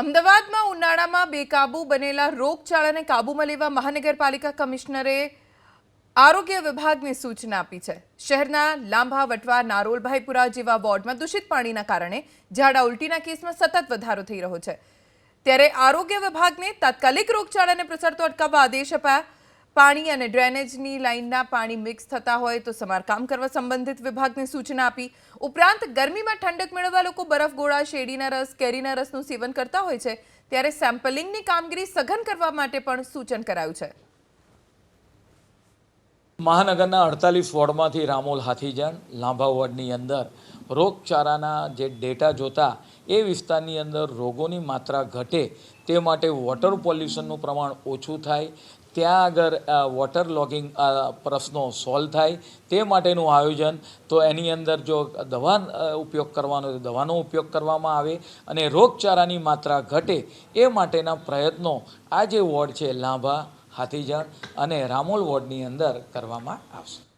અમદાવાદમાં ઉનાળામાં બેકાબુ બનેલા રોગચાળાને કાબૂમાં લેવા મહાનગરપાલિકા કમિશનરે આરોગ્ય વિભાગને સૂચના આપી છે. શહેરના લાંભા વટવા નારોલ ભાઈપુરા જેવા વોર્ડમાં દૂષિત પાણીના કારણે ઝાડા ઉલટીના કેસમાં સતત વધારો થઈ રહ્યો છે. ત્યારે આરોગ્ય વિભાગને તાત્કાલિક રોગચાળાને પ્રસરતો અટકાવવા આદેશ અપાયા પાણી અને ડ્રેનેજની લાઇનના પાણી મિક્સ થતા હોય તો સમારકામ કરવા સંબંધિત વિભાગને સૂચના આપી. ઉપરાંત ગરમીમાં ઠંડક મેળવવા લોકો બરફ ગોળા, શેરડીના રસ, કેરીના રસનું સેવન કરતા હોય છે, ત્યારે સેમ્પલિંગની કામગીરી સઘન કરવા માટે પણ સૂચન કરાયું છે. મહાનગરના અડતાલીસ વોર્ડમાંથી રામોલ હાથીજન લાંભા વોર્ડની અંદર રોગચાળાના જે ડેટા જોતા એ વિસ્તારની અંદર રોગોની માત્રા ઘટે તે માટે વોટર પોલ્યુશનનું પ્રમાણ ઓછું થાય, ત્યાં આગળ વોટર લોગિંગ પ્રશ્નો સોલ્વ થાય તે માટેનું આયોજન. તો એની અંદર જો દવા ઉપયોગ કરવાનો દવાનો ઉપયોગ કરવામાં આવે અને રોગચાળાની માત્રા ઘટે એ માટેના પ્રયત્નો આ જે વોર્ડ છે લાંભા હાથીજણ અને રામોલ વોર્ડની અંદર કરવામાં આવશે.